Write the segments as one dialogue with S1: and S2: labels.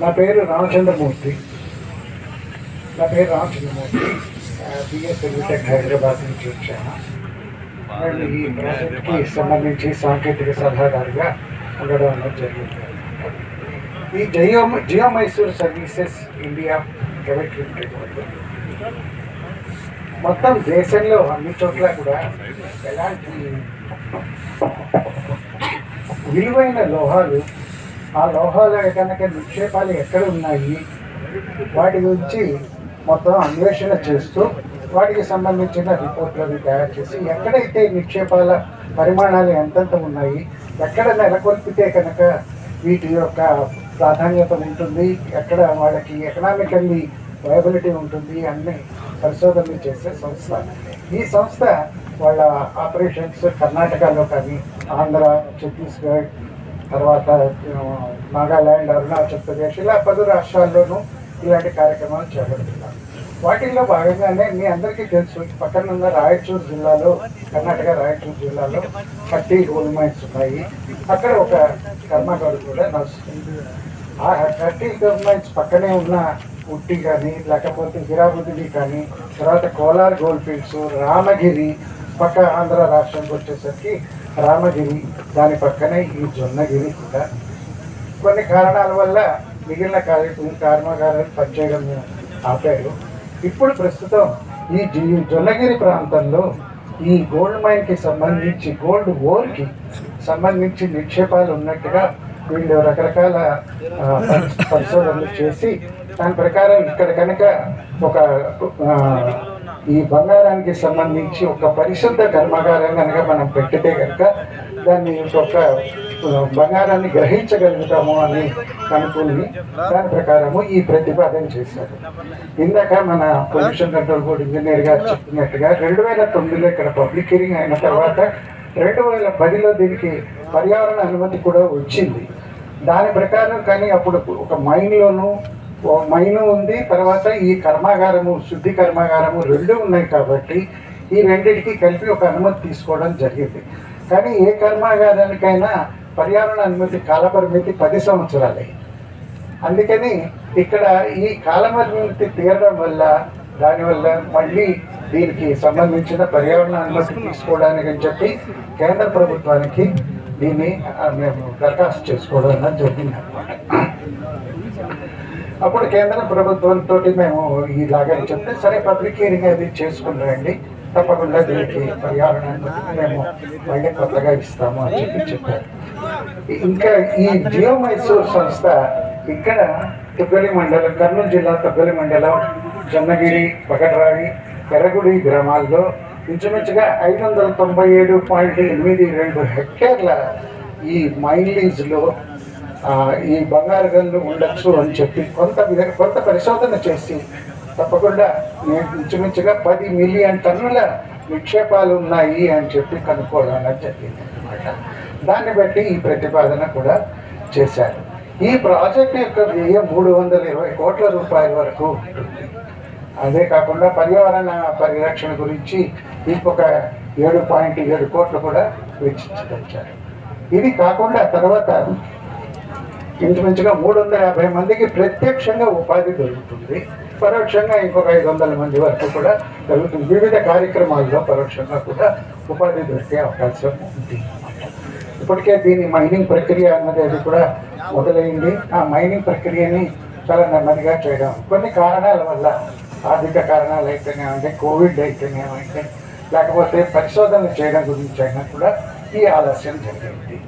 S1: నా పేరు రామచంద్రమూర్తి. నా పేరు రామచంద్రమూర్తి. బిఎస్ టెక్ హైదరాబాద్ నుంచి వచ్చాను. నేను ఈ ప్రాజెక్ట్కి సంబంధించి సాంకేతిక సలహాదారుగా ఉండడం అనేది జరిగింది. ఈ Jio Jio Mysore services India private limited వాళ్ళు మొత్తం దేశంలో అన్ని చోట్ల కూడా ఎలాంటి విలువైన లోహాలు ఆ లోహాల కనుక నిక్షేపాలు ఎక్కడ ఉన్నాయి? వాటి గురించి మొత్తం అన్వేషణ చేస్తూ వాటికి సంబంధించిన రిపోర్ట్లను తయారు చేసి ఎక్కడైతే నిక్షేపాల పరిమాణాలు ఎంతెంత ఉన్నాయి ఎక్కడ నెలకొల్పితే కనుక వీటి యొక్క ప్రాధాన్యత ఉంటుంది ఎక్కడ వాళ్ళకి ఎకనామికల్లీ వయబిలిటీ ఉంటుంది అన్ని పరిశోధనలు చేసే సంస్థ. ఈ సంస్థ వాళ్ళ ఆపరేషన్స్ కర్ణాటకలో కానీ ఆంధ్ర ఛత్తీస్గఢ్ తర్వాత నాగాల్యాండ్ అరుణాచల్ ప్రదేశ్ ఇలా పలు రాష్ట్రాల్లోనూ ఇలాంటి కార్యక్రమాలు చేపడుతున్నారు. వాటిల్లో భాగంగానే మీ అందరికీ తెలుసు పక్కన ఉన్న రాయచూర్ జిల్లాలో కర్ణాటక రాయచూర్ జిల్లాలో థర్టీ గోల్డ్ మైన్స్ ఉన్నాయి. అక్కడ ఒక కర్మాగారు కూడా నడుస్తుంది. ఆ థర్టీ గోల్డ్ మైన్స్ పక్కనే ఉన్న ఉట్టి కానీ లేకపోతే హిరాబుద్ది కానీ తర్వాత కోలార్ గోల్డ్ ఫీల్డ్స్ రామగిరి పక్క ఆంధ్ర రాష్ట్రానికి వచ్చేసరికి రామగిరి దాని పక్కనే ఈ జొన్నగిరి కూడా. కొన్ని కారణాల వల్ల మిగిలిన కార్య కర్మాగారాలు పనిచేయడం ఆపారు. ఇప్పుడు ప్రస్తుతం ఈ జొన్నగిరి ప్రాంతంలో ఈ గోల్డ్ మైన్కి సంబంధించి గోల్డ్ ఓర్కి సంబంధించి నిక్షేపాలు ఉన్నట్టుగా వీళ్ళు రకరకాల పరిశోధనలు చేసి దాని ప్రకారం ఇక్కడ కనుక ఒక ఈ బంగారానికి సంబంధించి ఒక పరిశుద్ధ కర్మాగారం కనుక మనం పెట్టితే కనుక దాన్ని ఒక బంగారాన్ని గ్రహించగలుగుతాము అని అనుకుని దాని ప్రకారము ఈ ప్రతిపాదన చేశారు. ఇందాక మన పొల్యూషన్ కంట్రోల్ బోర్డు ఇంజనీర్ గారు చెప్పినట్టుగా రెండు వేల తొమ్మిదిలో ఇక్కడ పబ్లిక్ హియరింగ్ అయిన తర్వాత రెండు వేల పదిలో దీనికి పర్యావరణ అనుమతి కూడా వచ్చింది. దాని ప్రకారం కానీ అప్పుడు ఒక మైన్లోనూ మైను ఉంది తర్వాత ఈ కర్మాగారము శుద్ధి కర్మాగారము రెండు ఉన్నాయి కాబట్టి ఈ రెండింటికి కలిపి ఒక అనుమతి తీసుకోవడం జరిగింది. కానీ ఏ కర్మాగారానికైనా పర్యావరణ అనుమతి కాలపరిమితి పది సంవత్సరాలే. అందుకని ఇక్కడ ఈ కాలపరిమితి తీరడం వల్ల దానివల్ల మళ్ళీ దీనికి సంబంధించిన పర్యావరణ అనుమతి తీసుకోవడానికి అని చెప్పి కేంద్ర ప్రభుత్వానికి దీన్ని మేము దరఖాస్తు చేసుకోవడం జరిగింది అనమాట అప్పుడు కేంద్ర ప్రభుత్వంతో మేము ఇలాగని చెప్తే సరే పబ్లిక్ హియరింగ్ అది చేసుకుని రండి తప్పకుండా దీనికి పర్యావరణ మేము మళ్ళీ కొత్తగా ఇస్తాము అని చెప్పి చెప్పారు. ఇంకా ఈ జియో మైసూర్ సంస్థ ఇక్కడ తుగ్గలి మండలం కర్నూలు జిల్లా తుగ్గలి మండలం జొన్నగిరి పగడ్రాయి ఎర్రగుడి గ్రామాల్లో ఇంచుమించుగా ఐదు వందల తొంభై ఏడు పాయింట్ ఎనిమిది రెండు హెక్టేర్ల ఈ మైలీజ్లో ఈ బంగారు గల్లు ఉండొచ్చు అని చెప్పి కొంత కొంత పరిశోధన చేసి తప్పకుండా ఇంచుమించుగా పది మిలియన్ టన్నుల నిక్షేపాలు ఉన్నాయి అని చెప్పి కనుక్కోవడం అనేది జరిగింది అనమాట దాన్ని బట్టి ఈ ప్రతిపాదన కూడా చేశారు. ఈ ప్రాజెక్ట్ యొక్క వ్యయం మూడు వందల ఇరవై కోట్ల రూపాయల వరకు ఉంటుంది. అదే కాకుండా పర్యావరణ పరిరక్షణ గురించి ఇంకొక ఏడు పాయింట్ ఏడు కోట్లు కూడా వెచ్చించదలిచారు ఇది కాకుండా తర్వాత ఇంచుమించుగా మూడు వందల యాభై మందికి ప్రత్యక్షంగా ఉపాధి దొరుకుతుంది. పరోక్షంగా ఇంకొక ఐదు వందల మంది వరకు కూడా జరుగుతుంది. వివిధ కార్యక్రమాల్లో పరోక్షంగా కూడా ఉపాధి దొరికే అవకాశం ఉంది. ఇప్పటికే దీని మైనింగ్ ప్రక్రియ అన్నది అది కూడా మొదలైంది. ఆ మైనింగ్ ప్రక్రియని చాలా నెమ్మదిగా చేయడం. కొన్ని కారణాల వల్ల ఆర్థిక కారణాలు అయితేనేమంటే కోవిడ్ అయితేనేమంటే లేకపోతే పరిశోధనలు చేయడం గురించి అయినా కూడా ఈ ఆలస్యం జరిగింది.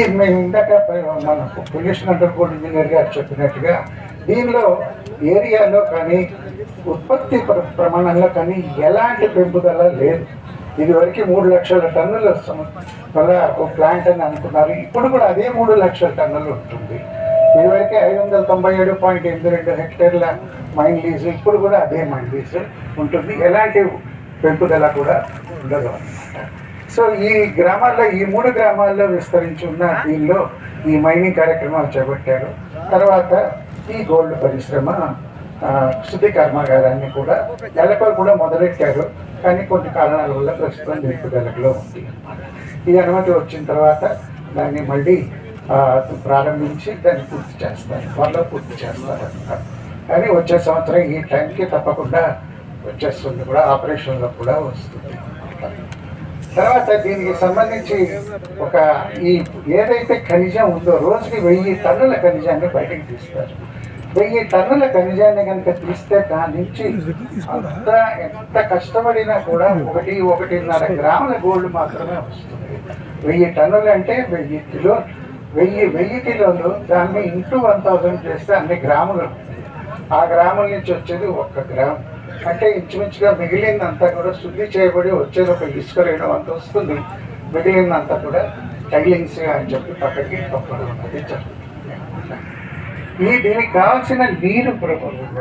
S1: ఈ మేము ఇందాక మనకు మన పొల్యూషన్ కంట్రోల్ బోర్డ్ ఇంజనీర్ గారు చెప్పినట్టుగా దీనిలో ఏరియాలో కానీ ఉత్పత్తి ప్రమాణంలో కానీ ఎలాంటి పెంపుదల లేదు. ఇదివరకు మూడు లక్షల టన్నుల సమ- ఒక ప్లాంట్ అని అనుకున్నారు. ఇప్పుడు కూడా అదే మూడు లక్షల టన్నులు ఉంటుంది. ఇదివరకే ఐదు వందల తొంభై ఏడు పాయింట్ ఎనిమిది రెండు హెక్టేర్ల మైన్ లీజు ఇప్పుడు కూడా అదే మైన్ లీజు ఉంటుంది. ఎలాంటి పెంపుదల కూడా ఉండదు అన్నమాట. సో ఈ గ్రామాల్లో ఈ మూడు గ్రామాల్లో విస్తరించి ఉన్న దీనిలో ఈ మైనింగ్ కార్యక్రమాలు చేపట్టారు. తర్వాత ఈ గోల్డ్ పరిశ్రమ శుద్ధి కర్మాగారాన్ని కూడా ఎలకలు కూడా మొదలెట్టారు. కానీ కొన్ని కారణాల వల్ల ప్రస్తుతం నిలుపుదలలో ఉంది. ఈ అనుమతి వచ్చిన తర్వాత దాన్ని మళ్ళీ ప్రారంభించి దాన్ని పూర్తి చేస్తారు. త్వరలో పూర్తి చేస్తారు కానీ వచ్చే సంవత్సరం ఈ టైంకి తప్పకుండా వచ్చేస్తుంది కూడా ఆపరేషన్లో కూడా వస్తుంది. తర్వాత దీనికి సంబంధించి ఒక ఈ ఏదైతే ఖనిజం ఉందో రోజుకి వెయ్యి టన్నుల ఖనిజాన్ని బయటకు తీస్తారు. వెయ్యి టన్నుల ఖనిజాన్ని కనుక తీస్తే దాని నుంచి అంత ఎంత కష్టపడినా కూడా ఒకటి ఒకటిన్నర గ్రాముల గోల్డ్ మాత్రమే వస్తుంది. వెయ్యి టన్నులు అంటే వెయ్యి కిలో వెయ్యి వెయ్యి కిలోలు దాన్ని ఇంటూ వన్ థౌసండ్ చేస్తే అన్ని గ్రాములు ఆ గ్రాముల నుంచి వచ్చేది ఒక్క గ్రాము. అంటే ఇంచుమించుగా మిగిలిందంతా కూడా శుద్ధి చేయబడి వచ్చేది ఒక ఇసుక రేణు అంత వస్తుంది. మిగిలిందంతా కూడా టైలింగ్స్ అని చెప్పి పక్కకి పంపడం అనేది జరుగుతుంది ఈ దీనికి కావాల్సిన నీరు ప్రభుత్వం